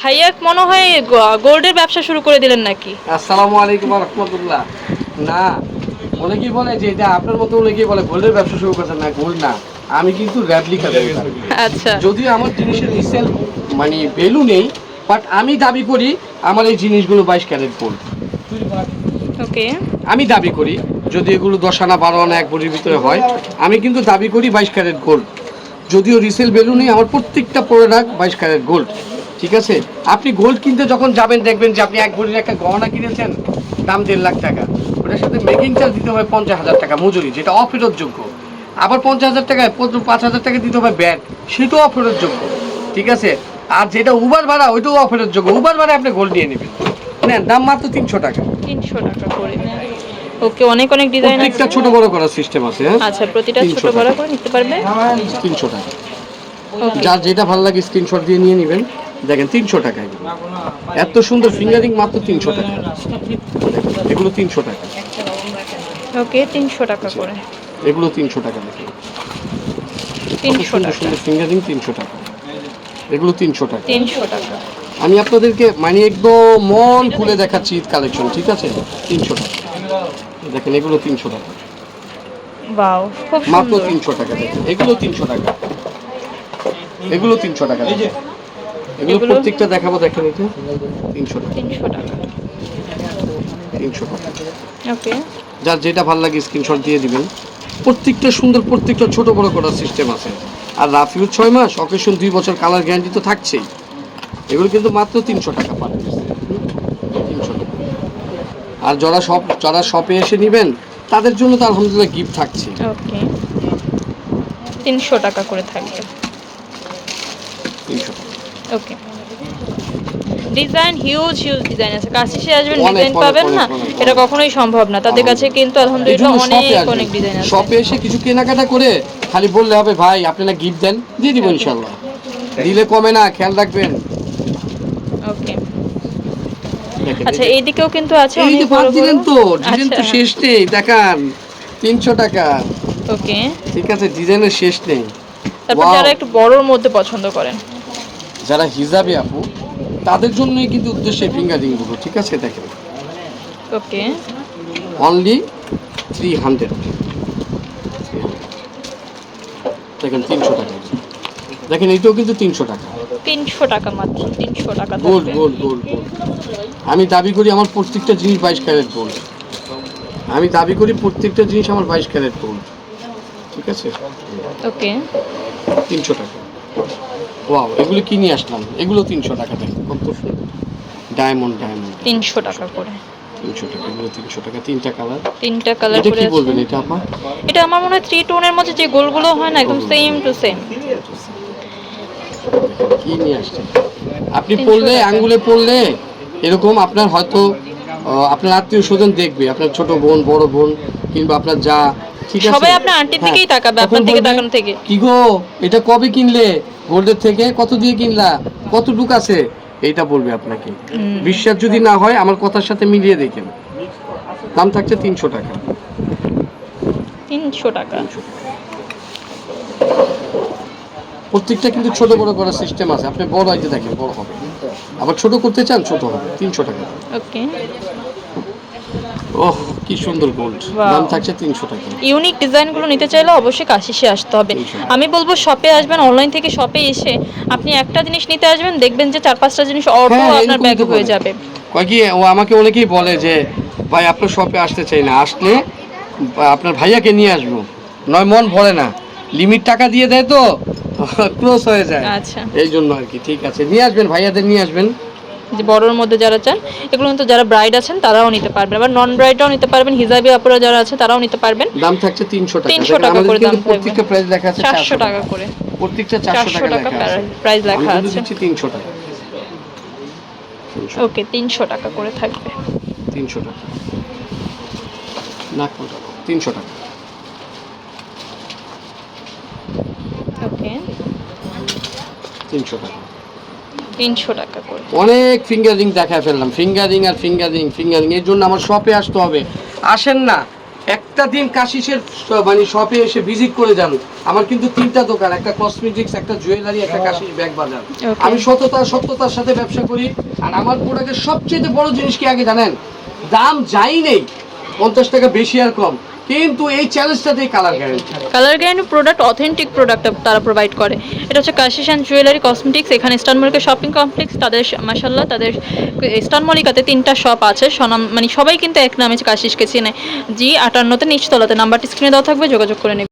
ভাইয়া মনে হয় গোল্ডের ব্যবসা শুরু করে দিলেন নাকি? আসসালামু আলাইকুম রহমতুল্লাহ। না অনেকেই বলে যে এটা আপনার মতো অনেকেই বলে গোল্ডের ব্যবসা শুরু করছেন না গোল্ড না। আমি কিন্তু র্যাবলিকা আচ্ছা। যদিও আমার জিনিসের রিসেল মানে ভ্যালু নেই বাট আমি দাবি করি আমার এই জিনিসগুলো বাইশ ক্যারেট গোল্ড ওকে আমি দাবি করি যদি এগুলো দশ আনা বারো আনা এক বড়ির ভিতরে হয় আমি কিন্তু দাবি করি বাইশ ক্যারেট গোল্ড যদিও রিসেল ভ্যালু নেই আমার প্রত্যেকটা প্রোডাক্ট বাইশ ক্যারেট গোল্ড ঠিক আছে? আপনি গোল্ড কিনতে যখন যাবেন দেখবেন যে আপনি এক ভরির একটা গহনা কিনেছেন দাম দেড় লাখ টাকা। ওটার সাথে মেকিং চার্জ দিতে হবে পঞ্চাশ হাজার টাকা মজুরি যেটা অফেরতযোগ্য। আবার পঞ্চাশ হাজার টাকায় পাঁচ হাজার টাকা দিতে হবে ব্যাট সেটাও অফেরতযোগ্য। ঠিক আছে? আর যেটা উবার ভাড়া ওইটাও অফেরতযোগ্য। উবার ভাড়া আপনি গোল্ড নিয়ে নেবেন। নেন দাম মাত্র তিনশো টাকা। তিনশো টাকা করে ওকে অনেক অনেক ডিজাইন আছে। প্রত্যেকটা ছোট বড় করার সিস্টেম আছে হ্যাঁ? আচ্ছা প্রতিটা ছোট বড় করে নিতে পারবে? তিনশো টাকা। যার যেটা ভালো লাগে স্ক্রিনশট দিয়ে নিয়ে নেবেন। দেখেন তিনশো টাকা এগুলো। এত সুন্দর ফিঙ্গারিং মাত্র তিনশো টাকা। এগুলো তিনশো টাকা। ওকে তিনশো টাকা করে। এগুলো তিনশো টাকা দেখেন। তিনশো সুন্দর সুন্দর ফিঙ্গারিং তিনশো টাকা। এগুলো তিনশো টাকা। তিনশো টাকা। আমি আপনাদেরকে মানে একদম মন খুলে দেখাচ্ছি ঈদ কালেকশন ঠিক আছে? তিনশো টাকা। দেখেন এগুলো তিনশো টাকা। বাও খুব মাত্র তিনশো টাকা দেখেন। এগুলো তিনশো টাকা। এগুলো তিনশো টাকা দেখেন। এগুলো? প্রত্যেকটা দেখাবো দেখেন এটা। তিনশো টাকা। তিনশো টাকা। তিনশো টাকা। ওকে। যার যেটা ভালো লাগে স্ক্রিনশট দিয়ে দিবেন। প্রত্যেকটা সুন্দর প্রত্যেকটা ছোট বড় করার সিস্টেম আছে। আর রাফিউ ছয় মাস অকেশন দুই বছর কালার গ্যারান্টি তো থাকছেই। এগুলো কিন্তু মাত্র তিনশো টাকা পার তিনশো টাকা। আর যারা সব যারা শপে এসে নেবেন তাদের জন্য তো আলহামদুলিল্লাহ গিফট থাকছে। ওকে। তিনশো টাকা করে থাকবে। তিনশো টাকা। Okay design huge huge design আছে। কাছে সে আসবেন ডিজাইন পাবেন না? এটা কখনোই সম্ভব না। তাদের কাছে কিন্তু আলহামদুলিল্লাহ অনেক অনেক ডিজাইন আছে। শপে এসে কিছু কেনাকাটা করে খালি বললে হবে ভাই আপনারা গিফট দেন দিয়ে দিব ইনশাল্লাহ দিলে কমে না খেয়াল রাখবেন। ওকে আচ্ছা এইদিকেও কিন্তু আছে অনেক বড় দিলেন তো ডিজাইন তো আচ্ছা। শেষ নেই দেখান তিনশো টাকা। ওকে ঠিক আছে ডিজাইনের শেষ নেই। তারপর যারা একটু বড়র মধ্যে পছন্দ করেন। যারা হিজাবে আপু তাদের জন্যই কিন্তু উদ্দেশ্যে ফিঙ্গারিংগুলো ঠিক আছে দেখেন। ওকে অনলি থ্রি হান্ড্রেড দেখেন তিনশো টাকা। দেখেন এইটাও কিন্তু তিনশো টাকা। তিনশো টাকা মাত্র তিনশো টাকা গোল্ড গোল্ড গোল্ড গোল্ড আমি দাবি করি আমার প্রত্যেকটা জিনিস বাইশ ক্যারেট গোল্ড আমি দাবি করি প্রত্যেকটা জিনিস আমার বাইশ ক্যারেট গোল্ড ঠিক আছে? ওকে তিনশো টাকা। ওয়াও এগুলো কিনে আসলাম? এগুলো তিনশো টাকা দেখেন কত সুন্দর ডায়মন্ড ডায়মন্ড তিনশো টাকা করে। তিনশো টাকা এগুলো তিনশো টাকা তিনটা কালার তিনটা কালার এটা কি বলবেন এটা আপা এটা আমার মনে হয় থ্রি টোনের মধ্যে যে গোলগুলো হয় না একদম সেম টু সেম কি নিয়ে আপনি পড়লে। আঙ্গুলে পড়লে এরকম আপনার হয়তো আপনার আত্মীয় স্বজন দেখবে আপনার ছোট বোন বড় বোন কিংবা আপনার যা সবাই আপনার আন্টির হ্যাঁ, দিকেই তাকাবে, আপনার দিকে তাকানো থেকে। কি গো এটা কবে কিনলে? গোল্ডের থেকে কত দিয়ে কিনলা? কতটুক আছে? এইটা বলবে আপনাকে। বিশ্বাস যদি না হয় আমার কথার সাথে মিলিয়ে দেখেন। দাম থাকছে তিনশো টাকা। তিনশো টাকা। প্রত্যেকটা কিন্তু ছোট বড় করার সিস্টেম আছে। আপনি বড় আইতে দেখেন বড় হবে। আবার ছোট করতে চান ছোট হবে। তিনশো টাকা। ওকে। ওহ কি সুন্দর গোল্ড দাম থাকছে তিনশো টাকা। ইউনিক ডিজাইনগুলো নিতে চাইলে অবশ্যই কাশিসে আসতে হবে। আমি বলব শপে আসবেন অনলাইন থেকে শপে এসে আপনি একটা জিনিস নিতে আসবেন দেখবেন যে চার পাঁচটা জিনিস অটো হ্যাঁ, আপনার ব্যাগ হয়ে যাবে। কয় কি ও আমাকে অনেকেই বলে যে ভাই আপনার শপে আসতে চাই না। আসলে আপনার ভাইয়াকে নিয়ে আসব। নয় মন ভরে না। লিমিট টাকা দিয়ে দেয় তো ক্লোজ হয়ে যায়। আচ্ছা। এই জন্য আর কি ঠিক আছে। নিয়ে আসবেন ভাইয়াদের নিয়ে আসবেন। যে বড়োর মধ্যে যারা চান এগুলো কিন্তু যারা ব্রাইড আছেন তারাও নিতে পারবেন। আবার নন ব্রাইডরাও নিতে পারবেন হিজাবি আপুরা যারা আছে তারাও নিতে পারবেন। দাম থাকছে তিনশো টাকা। 300 টাকা করে দাম থাকবে। প্রত্যেকটা প্রাইস লেখা আছে চারশো টাকা করে। প্রত্যেকটা চারশো টাকা প্রাইস লেখা আছে। তিনশো টাকা। ওকে তিনশো টাকা করে থাকবে। তিনশো টাকা। নাক তিনশো টাকা। ওকে। তিনশো টাকা। তিনশো টাকা করে। অনেক ফিঙ্গারিং দেখায় ফেললাম। ফিঙ্গারিং আর ফিঙ্গারিং ফিঙ্গারিং এর জন্য আমার শপে আসতে হবে। আসেন না একটা দিন কাশিসের মানে শপে এসে ভিজিট করে যান। আমার কিন্তু তিনটা দোকান একটা কসমেটিক্স একটা জুয়েলারি একটা কাশিস ব্যাগ বাজার। আমি সততা সত্যতার সাথে ব্যবসা করি আর আমার প্রোডাক্টের সবচেয়ে বড় জিনিস কি আগে জানেন? দাম যাই নেই পঞ্চাশ টাকা বেশি আর কম। কিন্তু এই চ্যালেঞ্জটাতেই colour guarantee colour guarantee product authentic product তারা প্রোভাইড করে। এটা হচ্ছে কাশিস অ্যান্ড জুয়েলারি কসমেটিক্স এখানে স্টান মলিকা শপিং কমপ্লেক্স তাদের মাসাল্লাহ তাদের স্টান মলিকাতে তিনটা শপ আছে। সনাম মানে সবাই কিন্তু এক নামে কাশিসকে চেনে। জি, আটান্নতে নিচতলাতে, নাম্বারটি স্ক্রিনে দেওয়া থাকবে, যোগাযোগ করে নেবে।